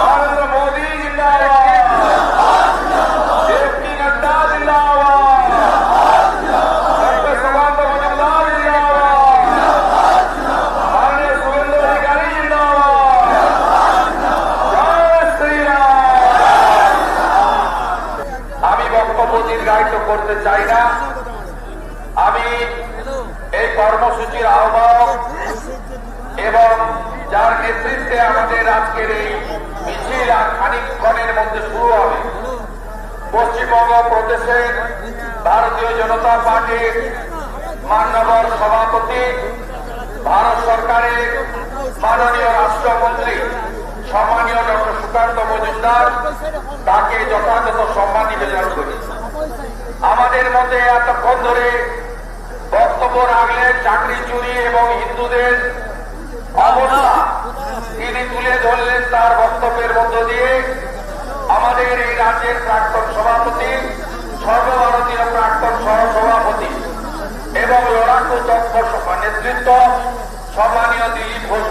Narendra Modi JP Nadda করতে চাই না আমি এই কর্মসূচির আহ্বায়ক নেতৃত্বে আমাদের আজকের এই মিছিল আর খানিকক্ষণের মধ্যে শুরু হবে। পশ্চিমবঙ্গ প্রদেশের ভারতীয় জনতা পার্টির মান্যবর সভাপতি, ভারত সরকারের মাননীয় রাষ্ট্রমন্ত্রী, সম্মানীয় ডক্টর সুকান্ত মজুমদার, তাকে যথাযথ সম্মান নিবেদন করি। আমাদের মধ্যে এতক্ষণ ধরে বক্তব্য রাখলেন চাকরি চুরি এবং হিন্দুদের বক্তব্যের মধ্য দিয়ে আমাদের এই রাজ্যের প্রাক্তন সভাপতি, সর্বভারতীয় প্রাক্তন সহসভাপতি এবং লড়াকু চক্র নেতৃত্ব সম্মানীয় দিলীপ ঘোষ